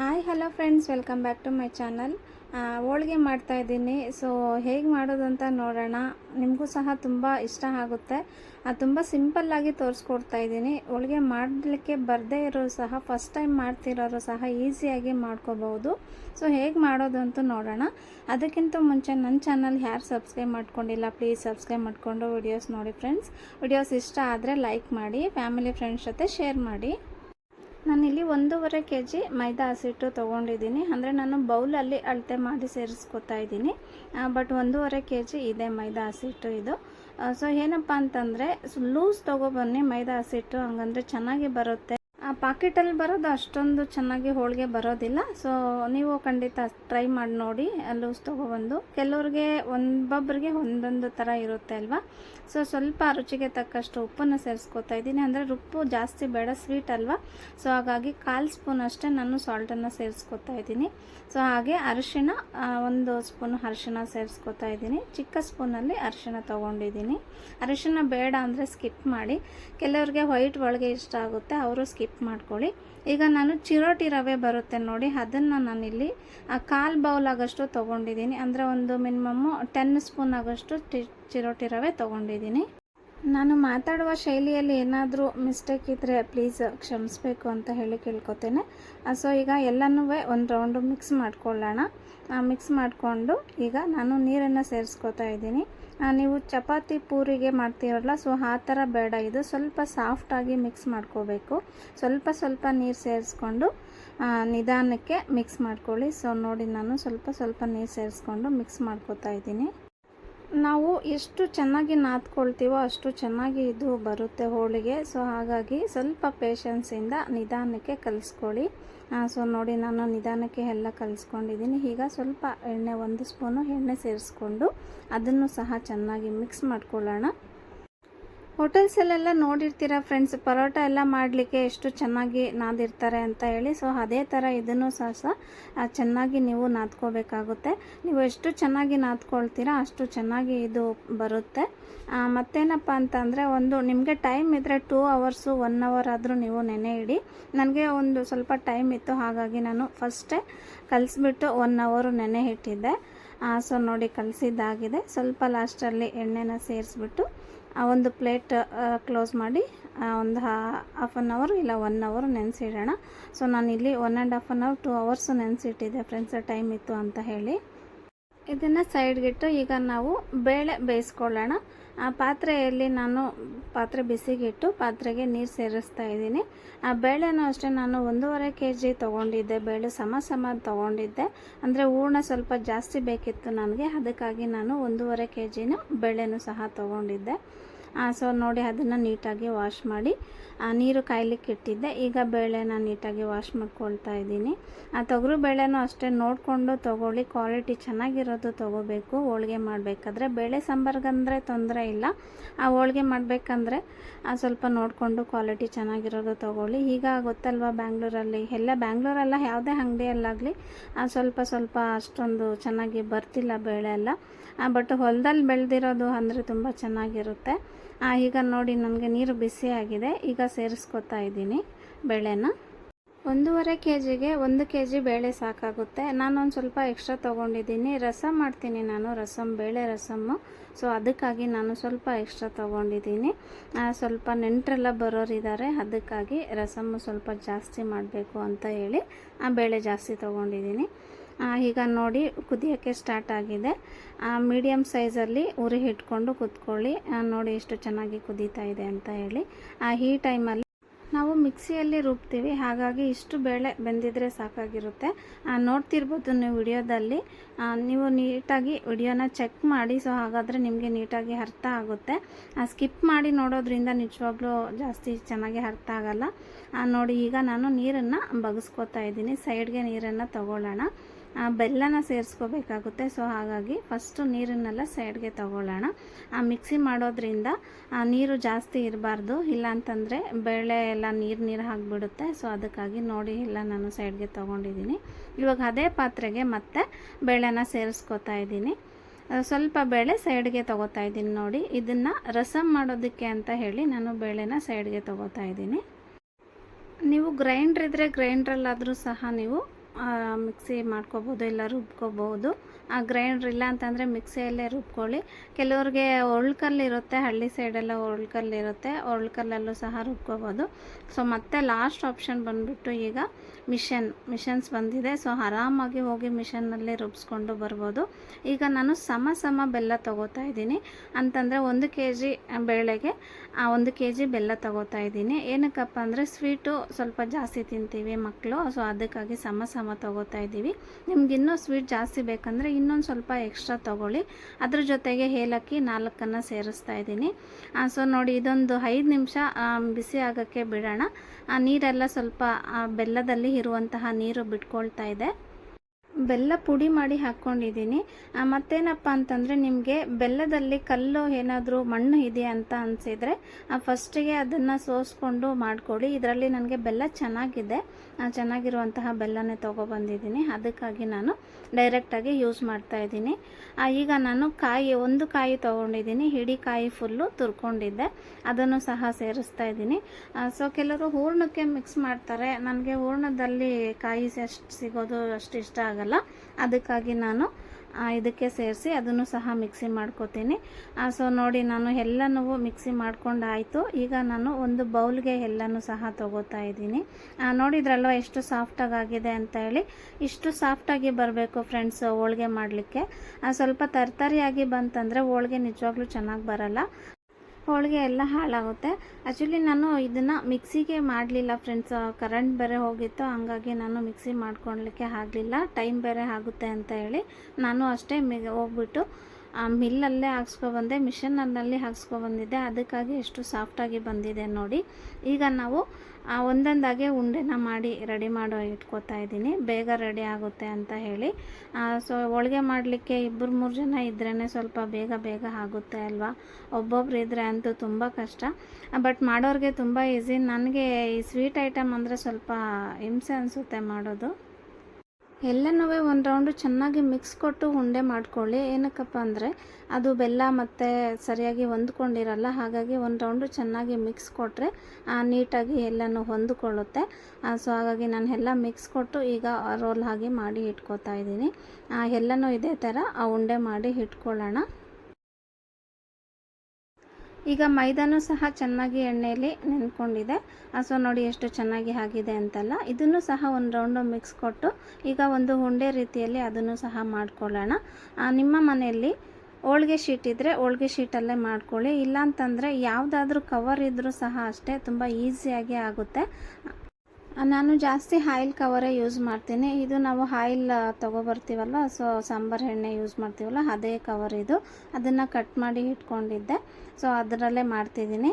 Hi hello friends welcome back to my channel ಹೋಳಿಗೆ ಮಾಡ್ತಾ ಇದ್ದೀನಿ. So ಹೇಗೆ ಮಾಡೋದು ಅಂತ ನೋಡೋಣ. ನಿಮಗೂ ಸಹ ತುಂಬ ಇಷ್ಟ ಆಗುತ್ತೆ. ತುಂಬ ಸಿಂಪಲ್ಲಾಗಿ ತೋರಿಸ್ಕೊಡ್ತಾ ಇದ್ದೀನಿ. ಹೋಳಿಗೆ ಮಾಡಲಿಕ್ಕೆ ಬರದೇ ಇರೋರು ಸಹ ಫಸ್ಟ್ ಟೈಮ್ ಮಾಡ್ತಿರೋರು ಸಹ ಈಸಿಯಾಗಿ ಮಾಡ್ಕೋಬಹುದು. ಸೊ ಹೇಗೆ ಮಾಡೋದು ಅಂತ ನೋಡೋಣ. ಅದಕ್ಕಿಂತ ಮುಂಚೆ ನನ್ನ ಚಾನಲ್ ಯಾರು ಸಬ್ಸ್ಕ್ರೈಬ್ ಮಾಡ್ಕೊಂಡಿಲ್ಲ ಪ್ಲೀಸ್ ಸಬ್ಸ್ಕ್ರೈಬ್ ಮಾಡಿಕೊಂಡು ವಿಡಿಯೋಸ್ ನೋಡಿ ಫ್ರೆಂಡ್ಸ್ ವಿಡಿಯೋಸ್ ಇಷ್ಟ ಆದರೆ ಲೈಕ್ ಮಾಡಿ ಫ್ಯಾಮಿಲಿ ಫ್ರೆಂಡ್ಸ್ ಜೊತೆ ಶೇರ್ ಮಾಡಿ. ನಾನಿಲ್ಲಿ ಒಂದೂವರೆ ಕೆ ಜಿ ಮೈದಾ ಹಸಿಟ್ಟು ತೊಗೊಂಡಿದ್ದೀನಿ. ಅಂದರೆ ನಾನು ಬೌಲಲ್ಲಿ ಅಳತೆ ಮಾಡಿ ಸೇರಿಸ್ಕೊತಾ ಇದ್ದೀನಿ. ಬಟ್ ಒಂದೂವರೆ ಕೆ ಜಿ ಇದೆ ಮೈದಾ ಹಸಿಟ್ಟು ಇದು. ಸೊ ಏನಪ್ಪ ಅಂತಂದರೆ, ಲೂಸ್ ತೊಗೊಬನ್ನಿ ಮೈದಾ ಹಸಿಟ್ಟು, ಹಂಗಂದ್ರೆ ಚೆನ್ನಾಗಿ ಬರುತ್ತೆ. ಆ ಪಾಕೆಟಲ್ಲಿ ಬರೋದು ಅಷ್ಟೊಂದು ಚೆನ್ನಾಗಿ ಹೋಳಿಗೆ ಬರೋದಿಲ್ಲ. ಸೊ ನೀವು ಖಂಡಿತ ಟ್ರೈ ಮಾಡಿ ನೋಡಿ ಲೂಸ್ ತೊಗೊಬಂದು ಕೆಲವ್ರಿಗೆ ಒಬ್ಬೊಬ್ಬರಿಗೆ ಒಂದೊಂದು ಥರ ಇರುತ್ತೆ ಅಲ್ವಾ? ಸೊ ಸ್ವಲ್ಪ ರುಚಿಗೆ ತಕ್ಕಷ್ಟು ಉಪ್ಪನ್ನು ಸೇರಿಸ್ಕೊತಾ ಇದ್ದೀನಿ. ಅಂದರೆ ಉಪ್ಪು ಜಾಸ್ತಿ ಬೇಡ ಸ್ವೀಟ್ ಅಲ್ವಾ? ಸೊ ಹಾಗಾಗಿ ಕಾಲು ಸ್ಪೂನ್ ಅಷ್ಟೇ ನಾನು ಸಾಲ್ಟನ್ನು ಸೇರಿಸ್ಕೊತಾ ಇದ್ದೀನಿ. ಸೊ ಹಾಗೆ ಅರಿಶಿಣ ಒಂದು ಸ್ಪೂನ್ ಅರಿಶಿಣ ಸೇರಿಸ್ಕೊತಾ ಇದ್ದೀನಿ. ಚಿಕ್ಕ ಸ್ಪೂನಲ್ಲಿ ಅರಿಶಿಣ ತೊಗೊಂಡಿದ್ದೀನಿ. ಅರಿಶಿಣ ಬೇಡ ಅಂದರೆ ಸ್ಕಿಪ್ ಮಾಡಿ. ಕೆಲವ್ರಿಗೆ ವೈಟ್ ಒಳಗೆ ಇಷ್ಟ ಆಗುತ್ತೆ, ಅವರು ಸ್ಕಿಪ್ ಮಾಡ್ಕೊಳ್ಳಿ. ಈಗ ನಾನು ಚಿರೋಟಿ ರವೆ ಬರುತ್ತೆ ನೋಡಿ, ಅದನ್ನು ನಾನಿಲ್ಲಿ, ಆ ಕಾಲು ಬೌಲ್ ಆಗೋಷ್ಟು ತೊಗೊಂಡಿದ್ದೀನಿ. ಅಂದರೆ ಒಂದು ಮಿನಿಮಮ್ಮು ಟೆನ್ ಸ್ಪೂನ್ ಆಗೋಷ್ಟು ಚಿರೋಟಿ ರವೆ ತೊಗೊಂಡಿದ್ದೀನಿ. ನಾನು ಮಾತಾಡುವ ಶೈಲಿಯಲ್ಲಿ ಏನಾದರೂ ಮಿಸ್ಟೇಕ್ ಇದ್ದರೆ ಪ್ಲೀಸ್ ಕ್ಷಮಿಸ್ಬೇಕು ಅಂತ ಹೇಳಿ ಕೇಳ್ಕೊತೇನೆ. ಸೊ ಈಗ ಎಲ್ಲನೂ ಒಂದು ರೌಂಡು ಮಿಕ್ಸ್ ಮಾಡ್ಕೊಳ್ಳೋಣ. ಮಿಕ್ಸ್ ಮಾಡಿಕೊಂಡು ಈಗ ನಾನು ನೀರನ್ನು ಸೇರಿಸ್ಕೊತಾ ಇದ್ದೀನಿ. ನೀವು ಚಪಾತಿ ಪೂರಿಗೆ ಮಾಡ್ತೀರಲ್ಲ ಸೊ ಆ ಥರ ಬೇಡ. ಇದು ಸ್ವಲ್ಪ ಸಾಫ್ಟಾಗಿ ಮಿಕ್ಸ್ ಮಾಡ್ಕೋಬೇಕು. ಸ್ವಲ್ಪ ಸ್ವಲ್ಪ ನೀರು ಸೇರಿಸ್ಕೊಂಡು ನಿಧಾನಕ್ಕೆ ಮಿಕ್ಸ್ ಮಾಡ್ಕೊಳ್ಳಿ. ಸೊ ನೋಡಿ, ನಾನು ಸ್ವಲ್ಪ ಸ್ವಲ್ಪ ನೀರು ಸೇರಿಸ್ಕೊಂಡು ಮಿಕ್ಸ್ ಮಾಡ್ಕೋತಾ ಇದ್ದೀನಿ. ನಾವು ಎಷ್ಟು ಚೆನ್ನಾಗಿ ನಾದ್ಕೊಳ್ತೀವೋ ಅಷ್ಟು ಚೆನ್ನಾಗಿ ಇದು ಬರುತ್ತೆ ಹೋಳಿಗೆ. ಸೊ ಹಾಗಾಗಿ ಸ್ವಲ್ಪ ಪೇಷನ್ಸಿಂದ ನಿಧಾನಕ್ಕೆ ಕಲಿಸ್ಕೊಳ್ಳಿ. ಸೊ ನೋಡಿ ನಾನು ನಿಧಾನಕ್ಕೆ ಎಲ್ಲ ಕಲಿಸ್ಕೊಂಡಿದ್ದೀನಿ. ಈಗ ಸ್ವಲ್ಪ ಎಣ್ಣೆ, ಒಂದು ಸ್ಪೂನು ಎಣ್ಣೆ ಸೇರಿಸ್ಕೊಂಡು ಅದನ್ನು ಸಹ ಚೆನ್ನಾಗಿ ಮಿಕ್ಸ್ ಮಾಡ್ಕೊಳ್ಳೋಣ. ಹೋಟೆಲ್ಸಲ್ಲೆಲ್ಲ ನೋಡಿರ್ತೀರ ಫ್ರೆಂಡ್ಸ್ ಪರೋಟ ಎಲ್ಲ ಮಾಡಲಿಕ್ಕೆ ಎಷ್ಟು ಚೆನ್ನಾಗಿ ನಾದಿರ್ತಾರೆ ಅಂತ ಹೇಳಿ. ಸೊ ಅದೇ ಥರ ಇದನ್ನು ಸಹ ಸಹ ಚೆನ್ನಾಗಿ ನೀವು ನಾದ್ಕೋಬೇಕಾಗುತ್ತೆ. ನೀವು ಎಷ್ಟು ಚೆನ್ನಾಗಿ ನಾದ್ಕೊಳ್ತೀರಾ ಅಷ್ಟು ಚೆನ್ನಾಗಿ ಇದು ಬರುತ್ತೆ. ಮತ್ತೇನಪ್ಪ ಅಂತಂದರೆ ಒಂದು ನಿಮಗೆ ಟೈಮ್ ಇದ್ದರೆ ಟೂ ಅವರ್ಸು ಒನ್ ಅವರ್ ಆದರೂ ನೀವು ನೆನೆ ಇಡಿ. ನನಗೆ ಒಂದು ಸ್ವಲ್ಪ ಟೈಮ್ ಇತ್ತು, ಹಾಗಾಗಿ ನಾನು ಫಸ್ಟೇ ಕಲಿಸ್ಬಿಟ್ಟು ಒನ್ ಅವರು ನೆನೆ ಇಟ್ಟಿದ್ದೆ. ಸೊ ನೋಡಿ ಕಲಿಸಿದ್ದಾಗಿದೆ. ಸ್ವಲ್ಪ ಲಾಸ್ಟಲ್ಲಿ ಎಣ್ಣೆನ ಸೇರಿಸ್ಬಿಟ್ಟು ಆ ಒಂದು ಪ್ಲೇಟ್ ಕ್ಲೋಸ್ ಮಾಡಿ ಒಂದು ಹಾಫ್ ಆನ್ ಅವರ್ ಇಲ್ಲ ಒನ್ ಅವರ್ ನೆನೆಸಿಡೋಣ. ಸೊ ನಾನಿಲ್ಲಿ one and half an hour two hours ನೆನೆಸಿಟ್ಟಿದ್ದೆ. Friends time ಇತ್ತು ಅಂತ ಹೇಳಿ. ಇದನ್ನು ಸೈಡ್ಗಿಟ್ಟು ಈಗ ನಾವು ಬೇಳೆ ಬೇಯಿಸ್ಕೊಳ್ಳೋಣ. ಆ ಪಾತ್ರೆಯಲ್ಲಿ ನಾನು ಪಾತ್ರೆ ಬಿಸಿಗಿಟ್ಟು ಪಾತ್ರೆಗೆ ನೀರು ಸೇರಿಸ್ತಾ ಇದ್ದೀನಿ. ಆ ಬೇಳೆನೂ ಅಷ್ಟೇ, ನಾನು ಒಂದೂವರೆ ಕೆ ಜಿ ತೊಗೊಂಡಿದ್ದೆ, ಬೇಳೆ ಸಮ ಸಮ ತೊಗೊಂಡಿದ್ದೆ. ಅಂದರೆ ಹೂರ್ಣ ಸ್ವಲ್ಪ ಜಾಸ್ತಿ ಬೇಕಿತ್ತು ನನಗೆ, ಅದಕ್ಕಾಗಿ ನಾನು ಒಂದೂವರೆ ಕೆ ಜಿನ ಬೇಳೆನೂ ಸಹ ತೊಗೊಂಡಿದ್ದೆ. ಸೊ ನೋಡಿ, ಅದನ್ನು ನೀಟಾಗಿ ವಾಶ್ ಮಾಡಿ. ನೀರು ಕಾಯ್ಲಿಕ್ಕೆ ಇಟ್ಟಿದ್ದೆ. ಈಗ ಬೇಳೆನ ನೀಟಾಗಿ ವಾಶ್ ಮಾಡ್ಕೊಳ್ತಾ ಇದ್ದೀನಿ. ಆ, ತೊಗರು ಬೇಳೆನೂ ಅಷ್ಟೇ ನೋಡಿಕೊಂಡು ತೊಗೊಳ್ಳಿ. ಕ್ವಾಲಿಟಿ ಚೆನ್ನಾಗಿರೋದು ತೊಗೋಬೇಕು. ಹೋಳಿಗೆ ಮಾಡಬೇಕಾದ್ರೆ ಬೇಳೆ ಸಾಂಬಾರ್ಗಂದರೆ ತೊಂದರೆ ಇಲ್ಲ. ಆ, ಹೋಳಿಗೆ ಮಾಡಬೇಕಂದ್ರೆ ಸ್ವಲ್ಪ ನೋಡಿಕೊಂಡು ಕ್ವಾಲಿಟಿ ಚೆನ್ನಾಗಿರೋದು ತೊಗೊಳ್ಳಿ. ಈಗ ಗೊತ್ತಲ್ವ ಬ್ಯಾಂಗ್ಳೂರಲ್ಲಿ? ಎಲ್ಲ ಬ್ಯಾಂಗ್ಳೂರಲ್ಲ, ಯಾವುದೇ ಅಂಗಡಿಯಲ್ಲಾಗಲಿ ಸ್ವಲ್ಪ ಸ್ವಲ್ಪ ಅಷ್ಟೊಂದು ಚೆನ್ನಾಗಿ ಬರ್ತಿಲ್ಲ ಬೇಳೆ ಎಲ್ಲ. ಬಟ್ ಹೊಲದಲ್ಲಿ ಬೆಳೆದಿರೋದು ಅಂದರೆ ತುಂಬ ಚೆನ್ನಾಗಿರುತ್ತೆ. ಈಗ ನೋಡಿ ನನಗೆ ನೀರು ಬಿಸಿಯಾಗಿದೆ ಈಗ ಸೇರಿಸ್ಕೊತಾ ಇದ್ದೀನಿ ಬೇಳೆನ. ಒಂದೂವರೆ ಕೆ ಜಿಗೆ ಒಂದು ಕೆ ಜಿ ಬೇಳೆ ಸಾಕಾಗುತ್ತೆ. ನಾನೊಂದು ಸ್ವಲ್ಪ ಎಕ್ಸ್ಟ್ರಾ ತೊಗೊಂಡಿದ್ದೀನಿ. ರಸಮ್ ಮಾಡ್ತೀನಿ ನಾನು ರಸಮ್ ಬೇಳೆ ರಸಮ್ಮು. ಸೊ ಅದಕ್ಕಾಗಿ ನಾನು ಸ್ವಲ್ಪ ಎಕ್ಸ್ಟ್ರಾ ತೊಗೊಂಡಿದ್ದೀನಿ. ಸ್ವಲ್ಪ ನೆಂಟರೆಲ್ಲ ಬರೋರಿದ್ದಾರೆ, ಅದಕ್ಕಾಗಿ ರಸಮ್ಮು ಸ್ವಲ್ಪ ಜಾಸ್ತಿ ಮಾಡಬೇಕು ಅಂತ ಹೇಳಿ ಆ, ಬೇಳೆ ಜಾಸ್ತಿ ತೊಗೊಂಡಿದ್ದೀನಿ. ಈಗ ನೋಡಿ ಕುದಿಯೋಕ್ಕೆ ಸ್ಟಾರ್ಟ್ ಆಗಿದೆ. ಮೀಡಿಯಮ್ ಸೈಜಲ್ಲಿ ಉರಿ ಇಟ್ಕೊಂಡು ಕುತ್ಕೊಳ್ಳಿ. ನೋಡಿ ಎಷ್ಟು ಚೆನ್ನಾಗಿ ಕುದೀತಾ ಇದೆ ಅಂತ ಹೇಳಿ. ಆ, ಈ ಟೈಮಲ್ಲಿ ನಾವು ಮಿಕ್ಸಿಯಲ್ಲಿ ರುಬ್ತೀವಿ. ಹಾಗಾಗಿ ಇಷ್ಟು ಬೇಳೆ ಬೆಂದಿದ್ರೆ ಸಾಕಾಗಿರುತ್ತೆ. ನೋಡ್ತಿರ್ಬೋದು ನೀವು ವಿಡಿಯೋದಲ್ಲಿ. ನೀವು ನೀಟಾಗಿ ವಿಡಿಯೋನ ಚೆಕ್ ಮಾಡಿ. ಸೊ ಹಾಗಾದರೆ ನಿಮಗೆ ನೀಟಾಗಿ ಅರ್ಥ ಆಗುತ್ತೆ. ಸ್ಕಿಪ್ ಮಾಡಿ ನೋಡೋದ್ರಿಂದ ನಿಜವಾಗ್ಲೂ ಜಾಸ್ತಿ ಚೆನ್ನಾಗಿ ಅರ್ಥ ಆಗಲ್ಲ. ನೋಡಿ ಈಗ ನಾನು ನೀರನ್ನು ಬಗ್ಸ್ಕೊತಾ ಇದ್ದೀನಿ. ಸೈಡ್ಗೆ ನೀರನ್ನು ತಗೊಳ್ಳೋಣ. ಬೆಲ್ಲನ ಸೇರಿಸ್ಕೋಬೇಕಾಗುತ್ತೆ. ಸೊ ಹಾಗಾಗಿ ಫಸ್ಟು ನೀರನ್ನೆಲ್ಲ ಸೈಡ್ಗೆ ತಗೊಳ್ಳೋಣ. ಆ ಮಿಕ್ಸಿ ಮಾಡೋದ್ರಿಂದ ನೀರು ಜಾಸ್ತಿ ಇರಬಾರ್ದು. ಇಲ್ಲಾಂತಂದರೆ ಬೇಳೆ ಎಲ್ಲ ನೀರು ನೀರು ಹಾಕಿಬಿಡುತ್ತೆ ಸೊ ಅದಕ್ಕಾಗಿ ನೋಡಿ ಎಲ್ಲ ನಾನು ಸೈಡ್ಗೆ ತೊಗೊಂಡಿದ್ದೀನಿ. ಇವಾಗ ಅದೇ ಪಾತ್ರೆಗೆ ಮತ್ತೆ ಬೇಳೆನ ಸೇರಿಸ್ಕೊತಾ ಇದ್ದೀನಿ. ಸ್ವಲ್ಪ ಬೇಳೆ ಸೈಡ್ಗೆ ತೊಗೋತಾ ಇದ್ದೀನಿ ನೋಡಿ. ಇದನ್ನು ರಸಮ್ ಮಾಡೋದಕ್ಕೆ ಅಂತ ಹೇಳಿ ನಾನು ಬೇಳೆನ ಸೈಡ್ಗೆ ತೊಗೋತಾ ಇದ್ದೀನಿ. ನೀವು ಗ್ರೈಂಡ್ರ್ ಇದ್ದರೆ ಗ್ರೈಂಡ್ರಲ್ಲಾದರೂ ಸಹ ನೀವು ಮಿಕ್ಸಿ ಮಾಡ್ಕೋಬೋದು ಇಲ್ಲ ಆ ಗ್ರೈಂಡ್ರ್ ಇಲ್ಲ ಅಂತಂದರೆ ಮಿಕ್ಸಿಯಲ್ಲೇ ರುಬ್ಕೊಳ್ಳಿ. ಕೆಲವ್ರಿಗೆ ಇರುತ್ತೆ, ಹಳ್ಳಿ ಸೈಡೆಲ್ಲ ಇರುತ್ತೆ, ಒಳ್ಕಲ್ಲಲ್ಲೂ ಸಹ ರುಬ್ಕೋಬೋದು. ಸೊ ಮತ್ತೆ ಲಾಸ್ಟ್ ಆಪ್ಷನ್ ಬಂದುಬಿಟ್ಟು ಈಗ ಮಿಷನ್, ಮಿಷನ್ಸ್ ಬಂದಿದೆ. ಸೊ ಆರಾಮಾಗಿ ಹೋಗಿ ಮಿಷನ್ನಲ್ಲಿ ರುಬ್ಸ್ಕೊಂಡು ಬರ್ಬೋದು. ಈಗ ನಾನು ಸಮ ಸಮ ಬೆಲ್ಲ ತೊಗೋತಾ ಇದ್ದೀನಿ. ಅಂತಂದರೆ ಒಂದು ಕೆ ಜಿ ಬೇಳೆಗೆ ಒಂದು ಕೆ ಜಿ ಬೆಲ್ಲ ತೊಗೋತಾ ಇದ್ದೀನಿ. ಏನಕ್ಕಪ್ಪ ಅಂದರೆ ಸ್ವೀಟು ಸ್ವಲ್ಪ ಜಾಸ್ತಿ ತಿಂತೀವಿ ಮಕ್ಕಳು ಸೊ ಅದಕ್ಕಾಗಿ ಸಮ ಸಮ ತೊಗೋತಾ ಇದ್ದೀವಿ. ನಿಮ್ಗೆ ಇನ್ನೂ ಸ್ವೀಟ್ ಜಾಸ್ತಿ ಬೇಕಂದರೆ ಇನ್ನೊಂದು ಸ್ವಲ್ಪ ಎಕ್ಸ್ಟ್ರಾ ತೊಗೊಳ್ಳಿ. ಅದ್ರ ಜೊತೆಗೆ ಏಲಕ್ಕಿ ನಾಲ್ಕನ್ನು ಸೇರಿಸ್ತಾ ಇದ್ದೀನಿ. ಸೊ ನೋಡಿ ಇದೊಂದು ಐದು ನಿಮಿಷ ಬಿಸಿ ಆಗೋಕ್ಕೆ ಬಿಡೋಣ. ನೀರೆಲ್ಲ ಸ್ವಲ್ಪ ಬೆಲ್ಲದಲ್ಲಿ ಇರುವಂತಹ ನೀರು ಬಿಟ್ಕೊಳ್ತಾ ಇದೆ. ಬೆಲ್ಲ ಪುಡಿ ಮಾಡಿ ಹಾಕ್ಕೊಂಡಿದ್ದೀನಿ. ಮತ್ತೇನಪ್ಪ ಅಂತಂದರೆ ನಿಮಗೆ ಬೆಲ್ಲದಲ್ಲಿ ಕಲ್ಲು ಏನಾದರೂ ಮಣ್ಣು ಇದೆ ಅಂತ ಅನಿಸಿದರೆ ಫಸ್ಟಿಗೆ ಅದನ್ನು ಸೋಸ್ಕೊಂಡು ಮಾಡಿಕೊಳ್ಳಿ. ಇದರಲ್ಲಿ ನನಗೆ ಬೆಲ್ಲ ಚೆನ್ನಾಗಿದೆ. ಚೆನ್ನಾಗಿರುವಂತಹ ಬೆಲ್ಲನೇ ತೊಗೊಬಂದಿದ್ದೀನಿ. ಅದಕ್ಕಾಗಿ ನಾನು ಡೈರೆಕ್ಟಾಗಿ ಯೂಸ್ ಮಾಡ್ತಾ ಇದ್ದೀನಿ. ಈಗ ನಾನು ಕಾಯಿ, ಒಂದು ಕಾಯಿ ತೊಗೊಂಡಿದ್ದೀನಿ. ಹಿಡಿ ಕಾಯಿ ಫುಲ್ಲು ತುರ್ಕೊಂಡಿದ್ದೆ. ಅದನ್ನು ಸಹ ಸೇರಿಸ್ತಾ ಇದ್ದೀನಿ. ಸೊ ಕೆಲವರು ಹೂರ್ಣಕ್ಕೆ ಮಿಕ್ಸ್ ಮಾಡ್ತಾರೆ. ನನಗೆ ಹೂರ್ಣದಲ್ಲಿ ಕಾಯಿ ಅಷ್ಟು ಸಿಗೋದು ಅಷ್ಟು ಇಷ್ಟ ಆಗಲ್ಲ. ಅದಕ್ಕಾಗಿ ನಾನು ಇದಕ್ಕೆ ಸೇರಿಸಿ ಅದನ್ನು ಸಹ ಮಿಕ್ಸಿ ಮಾಡ್ಕೋತೀನಿ. ಸೊ ನೋಡಿ ನಾನು ಎಲ್ಲನೂ ಮಿಕ್ಸಿ ಮಾಡ್ಕೊಂಡಾಯಿತು ಈಗ ನಾನು ಒಂದು ಬೌಲ್ಗೆ ಎಲ್ಲನೂ ಸಹ ತೊಗೋತಾ ಇದ್ದೀನಿ. ನೋಡಿದ್ರಲ್ವ ಎಷ್ಟು ಸಾಫ್ಟಾಗಿ ಆಗಿದೆ ಅಂತ ಹೇಳಿ. ಇಷ್ಟು ಸಾಫ್ಟಾಗಿ ಬರಬೇಕು ಫ್ರೆಂಡ್ಸ್ ಹೋಳಿಗೆ ಮಾಡಲಿಕ್ಕೆ. ಸ್ವಲ್ಪ ತರ್ತರಿಯಾಗಿ ಬಂತಂದರೆ ಹೋಳಿಗೆ ನಿಜವಾಗ್ಲೂ ಚೆನ್ನಾಗಿ ಬರಲ್ಲ. ಹೋಳಿಗೆ ಎಲ್ಲ ಹಾಳಾಗುತ್ತೆ. ಆ್ಯಕ್ಚುಲಿ ನಾನು ಇದನ್ನು ಮಿಕ್ಸಿಗೆ ಮಾಡಲಿಲ್ಲ ಫ್ರೆಂಡ್ಸ್ ಕರೆಂಟ್ ಬೇರೆ ಹೋಗಿತ್ತು, ಹಂಗಾಗಿ ನಾನು ಮಿಕ್ಸಿ ಮಾಡ್ಕೊಳ್ಲಿಕ್ಕೆ ಆಗಲಿಲ್ಲ. ಟೈಮ್ ಬೇರೆ ಆಗುತ್ತೆ ಅಂತ ಹೇಳಿ ನಾನು ಅಷ್ಟೇ ಮಿ ಹೋಗ್ಬಿಟ್ಟು ಆ ಮಿಲ್ಲಲ್ಲೇ ಹಾಕ್ಸ್ಕೊಬಂದೆ ಮಿಷನ್ನಲ್ಲಿ ಹಾಕ್ಸ್ಕೊಬಂದಿದ್ದೆ ಅದಕ್ಕಾಗಿ ಎಷ್ಟು ಸಾಫ್ಟಾಗಿ ಬಂದಿದೆ ನೋಡಿ. ಈಗ ನಾವು ಆ, ಒಂದೊಂದಾಗೆ ಉಂಡೆನ ಮಾಡಿ ರೆಡಿ ಮಾಡೋ ಇಟ್ಕೋತಾ ಇದ್ದೀನಿ. ಬೇಗ ರೆಡಿ ಆಗುತ್ತೆ ಅಂತ ಹೇಳಿ. ಸೊ ಹೋಳಿಗೆ ಮಾಡಲಿಕ್ಕೆ ಇಬ್ಬರು ಮೂರು ಜನ ಇದ್ರೇ ಸ್ವಲ್ಪ ಬೇಗ ಬೇಗ ಆಗುತ್ತೆ ಅಲ್ವಾ? ಒಬ್ಬೊಬ್ರು ಇದ್ದರೆ ಅಂತೂ ತುಂಬ ಕಷ್ಟ. ಬಟ್ ಮಾಡೋರಿಗೆ ತುಂಬ ಈಸಿ ನನಗೆ ಈ ಸ್ವೀಟ್ ಐಟಮ್ ಅಂದರೆ ಸ್ವಲ್ಪ ಹಿಂಸೆ ಅನಿಸುತ್ತೆ ಮಾಡೋದು. ಎಲ್ಲನೂ ಒಂದು ರೌಂಡು ಚೆನ್ನಾಗಿ ಮಿಕ್ಸ್ ಕೊಟ್ಟು ಉಂಡೆ ಮಾಡ್ಕೊಳ್ಳಿ. ಏನಕ್ಕಪ್ಪ ಅಂದರೆ ಅದು ಬೆಲ್ಲ ಮತ್ತು ಸರಿಯಾಗಿ ಹೊಂದ್ಕೊಂಡಿರಲ್ಲ, ಹಾಗಾಗಿ ಒಂದು ರೌಂಡು ಚೆನ್ನಾಗಿ ಮಿಕ್ಸ್ ಕೊಟ್ಟರೆ ನೀಟಾಗಿ ಎಲ್ಲನೂ ಹೊಂದ್ಕೊಳ್ಳುತ್ತೆ. ಸೊ ಹಾಗಾಗಿ ನಾನು ಎಲ್ಲ ಮಿಕ್ಸ್ ಕೊಟ್ಟು ಈಗ ರೋಲ್ ಹಾಗೆ ಮಾಡಿ ಇಟ್ಕೋತಾ ಇದ್ದೀನಿ. ಎಲ್ಲನೂ ಇದೇ ಥರ ಆ ಉಂಡೆ ಮಾಡಿ ಇಟ್ಕೊಳ್ಳೋಣ. ಈಗ ಮೈದಾನು ಸಹ ಚೆನ್ನಾಗಿ ಎಣ್ಣೆಯಲ್ಲಿ ನೆನ್ಕೊಂಡಿದೆ. ಸೊ ನೋಡಿ ಎಷ್ಟು ಚೆನ್ನಾಗಿ ಆಗಿದೆ ಅಂತಲ್ಲ. ಇದನ್ನು ಸಹ ಒಂದು ರೌಂಡು ಮಿಕ್ಸ್ ಕೊಟ್ಟು ಈಗ ಒಂದು ಉಂಡೆ ರೀತಿಯಲ್ಲಿ ಅದನ್ನು ಸಹ ಮಾಡ್ಕೊಳ್ಳೋಣ. ನಿಮ್ಮ ಮನೆಯಲ್ಲಿ ಹೋಳ್ಗೆ ಶೀಟ್ ಇದ್ದರೆ ಹೋಳ್ಗೆ ಶೀಟಲ್ಲೇ ಮಾಡ್ಕೊಳ್ಳಿ. ಇಲ್ಲಾಂತಂದರೆ ಯಾವುದಾದ್ರೂ ಕವರ್ ಇದ್ದರೂ ಸಹ ಅಷ್ಟೇ ತುಂಬ ಈಸಿಯಾಗಿ ಆಗುತ್ತೆ. ನಾನು ಜಾಸ್ತಿ ಆಯಿಲ್ ಕವರೇ ಯೂಸ್ ಮಾಡ್ತೀನಿ. ಇದು ನಾವು ಆಯಿಲ್ ಬರ್ತೀವಲ್ಲ ಸೊ, ಸಾಂಬಾರು ಎಣ್ಣೆ ಯೂಸ್ ಮಾಡ್ತೀವಲ್ಲ, ಅದೇ ಕವರ್ ಇದು. ಅದನ್ನು ಕಟ್ ಮಾಡಿ ಇಟ್ಕೊಂಡಿದ್ದೆ. ಸೊ, ಅದರಲ್ಲೇ ಮಾಡ್ತಿದ್ದೀನಿ.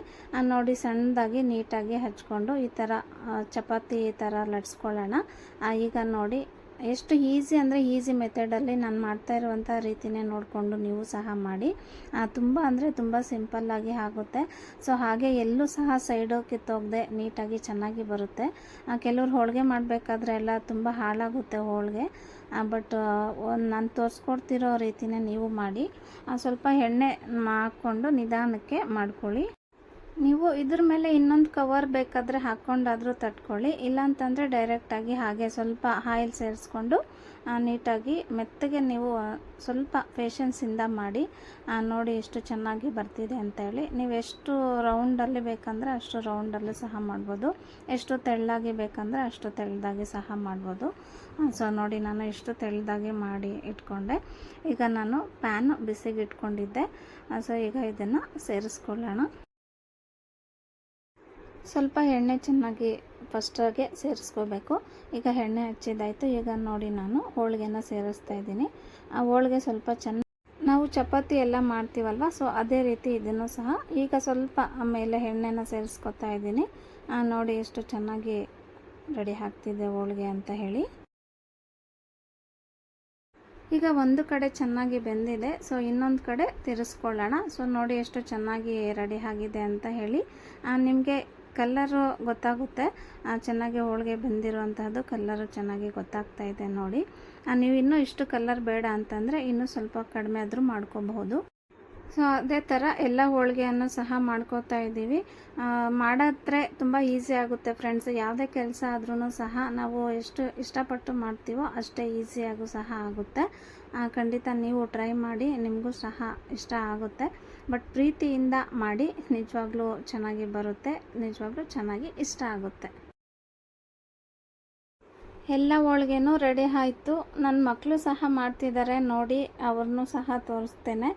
ನೋಡಿ, ಸಣ್ಣದಾಗಿ, ನೀಟಾಗಿ ಹಚ್ಕೊಂಡು ಈ ಥರ ಚಪಾತಿ ಈ ಥರ ಲಟ್ಸ್ಕೊಳ್ಳೋಣ. ಈಗ ನೋಡಿ ಎಷ್ಟು ಈಸಿ ಅಂದರೆ ಈಸಿ ಮೆಥಡಲ್ಲಿ ನಾನು ಮಾಡ್ತಾ ಇರುವಂಥ ರೀತಿನೇ ನೋಡಿಕೊಂಡು ನೀವು ಸಹ ಮಾಡಿ. ತುಂಬ ಅಂದರೆ ತುಂಬ ಸಿಂಪಲ್ಲಾಗಿ ಆಗುತ್ತೆ. ಸೊ, ಹಾಗೆ ಎಲ್ಲೂ ಸಹ ಸೈಡು ಕಿತ್ತೋಗದೆ ನೀಟಾಗಿ ಚೆನ್ನಾಗಿ ಬರುತ್ತೆ. ಕೆಲವ್ರು ಹೋಳಿಗೆ ಮಾಡಬೇಕಾದ್ರೆ ಎಲ್ಲ ತುಂಬ ಹಾಳಾಗುತ್ತೆ ಹೋಳಿಗೆ. ಬಟ್ ನಾನು ತೋರಿಸ್ಕೊಡ್ತಿರೋ ರೀತಿನೇ ನೀವು ಮಾಡಿ. ಸ್ವಲ್ಪ ಎಣ್ಣೆ ಹಾಕ್ಕೊಂಡು ನಿಧಾನಕ್ಕೆ ಮಾಡ್ಕೊಳ್ಳಿ. ನೀವು ಇದ್ರ ಮೇಲೆ ಇನ್ನೊಂದು ಕವರ್ ಬೇಕಾದರೆ ಹಾಕ್ಕೊಂಡಾದರೂ ತಟ್ಕೊಳ್ಳಿ. ಇಲ್ಲಾಂತಂದರೆ ಡೈರೆಕ್ಟಾಗಿ ಹಾಗೆ ಸ್ವಲ್ಪ ಆಯಿಲ್ ಸೇರಿಸ್ಕೊಂಡು ನೀಟಾಗಿ ಮೆತ್ತಗೆ ನೀವು ಸ್ವಲ್ಪ ಸ್ವಲ್ಪ ಪೇಷನ್ಸಿಂದ ಮಾಡಿ ನೋಡಿ ಎಷ್ಟು ಚೆನ್ನಾಗಿ ಬರ್ತಿದೆ ಅಂತೇಳಿ ನೀವು ಎಷ್ಟು ರೌಂಡಲ್ಲಿ ಬೇಕಂದರೆ ಅಷ್ಟು ರೌಂಡಲ್ಲೂ ಸಹ ಮಾಡ್ಬೋದು. ಎಷ್ಟು ತೆಳ್ಳಾಗಿ ಬೇಕಂದರೆ ಅಷ್ಟು ತೆಳ್ಳದಾಗಿ ಸಹ ಮಾಡ್ಬೋದು. ಸೊ ನೋಡಿ ನಾನು ಎಷ್ಟು ತೆಳ್ಳದಾಗಿ ಮಾಡಿ ಇಟ್ಕೊಂಡೆ. ಈಗ ನಾನು ಪ್ಯಾನು ಬಿಸಿಗೆ ಇಟ್ಕೊಂಡಿದ್ದೆ ಸೊ ಈಗ ಇದನ್ನು ಸೇರಿಸ್ಕೊಳ್ಳೋಣ. ಸ್ವಲ್ಪ ಎಣ್ಣೆ ಚೆನ್ನಾಗಿ ಫಸ್ಟಾಗೆ ಸೇರಿಸ್ಕೋಬೇಕು. ಈಗ ಎಣ್ಣೆ ಹಚ್ಚಿದ್ದಾಯಿತು. ಈಗ ನೋಡಿ ನಾನು ಹೋಳಿಗೆನ ಸೇರಿಸ್ತಾ ಇದ್ದೀನಿ. ಆ ಹೋಳಿಗೆ ಸ್ವಲ್ಪ ಚೆನ್ನ, ನಾವು ಚಪಾತಿ ಎಲ್ಲ ಮಾಡ್ತೀವಲ್ವ? ಸೊ ಅದೇ ರೀತಿ ಇದನ್ನು ಸಹ ಈಗ ಸ್ವಲ್ಪ ಆಮೇಲೆ ಎಣ್ಣೆನ ಸೇರಿಸ್ಕೊತಾ ಇದ್ದೀನಿ. ನೋಡಿ ಎಷ್ಟು ಚೆನ್ನಾಗಿ ರೆಡಿ ಆಗ್ತಿದೆ ಹೋಳಿಗೆ ಅಂತ ಹೇಳಿ. ಈಗ ಒಂದು ಕಡೆ ಚೆನ್ನಾಗಿ ಬೆಂದಿದೆ. ಸೊ ಇನ್ನೊಂದು ಕಡೆ ತಿರ್ಸ್ಕೊಳ್ಳೋಣ. ಸೊ ನೋಡಿ ಎಷ್ಟು ಚೆನ್ನಾಗಿ ರೆಡಿ ಆಗಿದೆ ಅಂತ ಹೇಳಿ. ನಿಮಗೆ ಕಲ್ಲರು ಗೊತ್ತಾಗುತ್ತೆ. ಚೆನ್ನಾಗಿ ಹೋಳಿಗೆ ಬಂದಿರುವಂತಹದ್ದು ಕಲ್ಲರು ಚೆನ್ನಾಗಿ ಗೊತ್ತಾಗ್ತಾ ಇದೆ ನೋಡಿ. ನೀವು ಇನ್ನೂ ಇಷ್ಟು ಕಲ್ಲರ್ ಬೇಡ ಅಂತಂದರೆ ಇನ್ನೂ ಸ್ವಲ್ಪ ಕಡಿಮೆ ಆದರೂ ಮಾಡ್ಕೋಬಹುದು. ಸೊ ಅದೇ ಥರ ಎಲ್ಲ ಹೋಳಿಗೆಯನ್ನು ಸಹ ಮಾಡ್ಕೋತಾ ಇದ್ದೀವಿ. ಮಾಡಿದ್ರೆ ತುಂಬ ಈಸಿ ಆಗುತ್ತೆ ಫ್ರೆಂಡ್ಸ್. ಯಾವುದೇ ಕೆಲಸ ಆದ್ರೂ ಸಹ ನಾವು ಎಷ್ಟು ಇಷ್ಟಪಟ್ಟು ಮಾಡ್ತೀವೋ ಅಷ್ಟೇ ಈಸಿಯಾಗೂ ಸಹ ಆಗುತ್ತೆ. ಖಂಡಿತ ನೀವು ಟ್ರೈ ಮಾಡಿ, ನಿಮಗೂ ಸಹ ಇಷ್ಟ ಆಗುತ್ತೆ. ಬಟ್ ಪ್ರೀತಿಯಿಂದ ಮಾಡಿ ನಿಜವಾಗ್ಲೂ ಚೆನ್ನಾಗಿ ಬರುತ್ತೆ, ನಿಜವಾಗ್ಲೂ ಚೆನ್ನಾಗಿ ಇಷ್ಟ ಆಗುತ್ತೆ. ಎಲ್ಲ ಹೋಳ್ಗೆನೂ ರೆಡಿ ಆಯಿತು. ನನ್ನ ಮಕ್ಕಳು ಸಹ ಮಾಡ್ತಿದ್ದಾರೆ ನೋಡಿ ಅವ್ರನ್ನೂ ಸಹ ತೋರಿಸ್ತೇನೆ.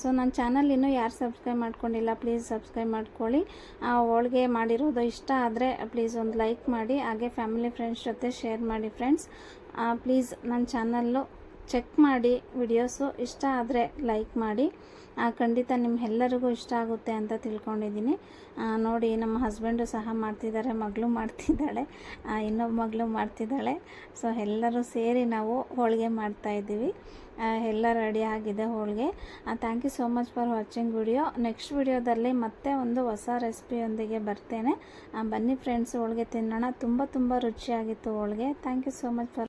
ಸೊ ನನ್ನ ಚಾನಲ್ ಇನ್ನೂ ಯಾರು ಸಬ್ಸ್ಕ್ರೈಬ್ ಮಾಡ್ಕೊಂಡಿಲ್ಲ ಪ್ಲೀಸ್ ಸಬ್ಸ್ಕ್ರೈಬ್ ಮಾಡ್ಕೊಳ್ಳಿ. ಆ, ಹೋಳ್ಗೆ ಮಾಡಿರೋದು ಇಷ್ಟ ಆದರೆ ಪ್ಲೀಸ್ ಒಂದು ಲೈಕ್ ಮಾಡಿ ಹಾಗೆ ಫ್ಯಾಮಿಲಿ ಫ್ರೆಂಡ್ಸ್ ಜೊತೆ ಶೇರ್ ಮಾಡಿ ಫ್ರೆಂಡ್ಸ್ ಪ್ಲೀಸ್ ನನ್ನ ಚಾನಲ್ಲು ಚೆಕ್ ಮಾಡಿ ವಿಡಿಯೋಸು ಇಷ್ಟ ಆದರೆ ಲೈಕ್ ಮಾಡಿ. ಖಂಡಿತ ನಿಮ್ಮೆಲ್ಲರಿಗೂ ಇಷ್ಟ ಆಗುತ್ತೆ ಅಂತ ತಿಳ್ಕೊಂಡಿದ್ದೀನಿ. ನೋಡಿ, ನಮ್ಮ ಹಸ್ಬೆಂಡು ಸಹ ಮಾಡ್ತಿದ್ದಾರೆ, ಮಗಳು ಮಾಡ್ತಿದ್ದಾಳೆ ಇನ್ನೊಬ್ಬ ಮಗಳು ಮಾಡ್ತಿದ್ದಾಳೆ. ಸೊ ಎಲ್ಲರೂ ಸೇರಿ ನಾವು ಹೋಳಿಗೆ ಮಾಡ್ತಾಯಿದ್ದೀವಿ ಎಲ್ಲ ರೆಡಿ ಆಗಿದೆ ಹೋಳಿಗೆ. Thank you so much for watching video next ವಿಡಿಯೋದಲ್ಲಿ ಮತ್ತೆ ಒಂದು ಹೊಸ ರೆಸಿಪಿಯೊಂದಿಗೆ ಬರ್ತೇನೆ. ಬನ್ನಿ ಫ್ರೆಂಡ್ಸ್ ಹೋಳಿಗೆ ತಿನ್ನೋಣ. ತುಂಬ ತುಂಬ ರುಚಿಯಾಗಿತ್ತು ಹೋಳಿಗೆ. Thank you so much for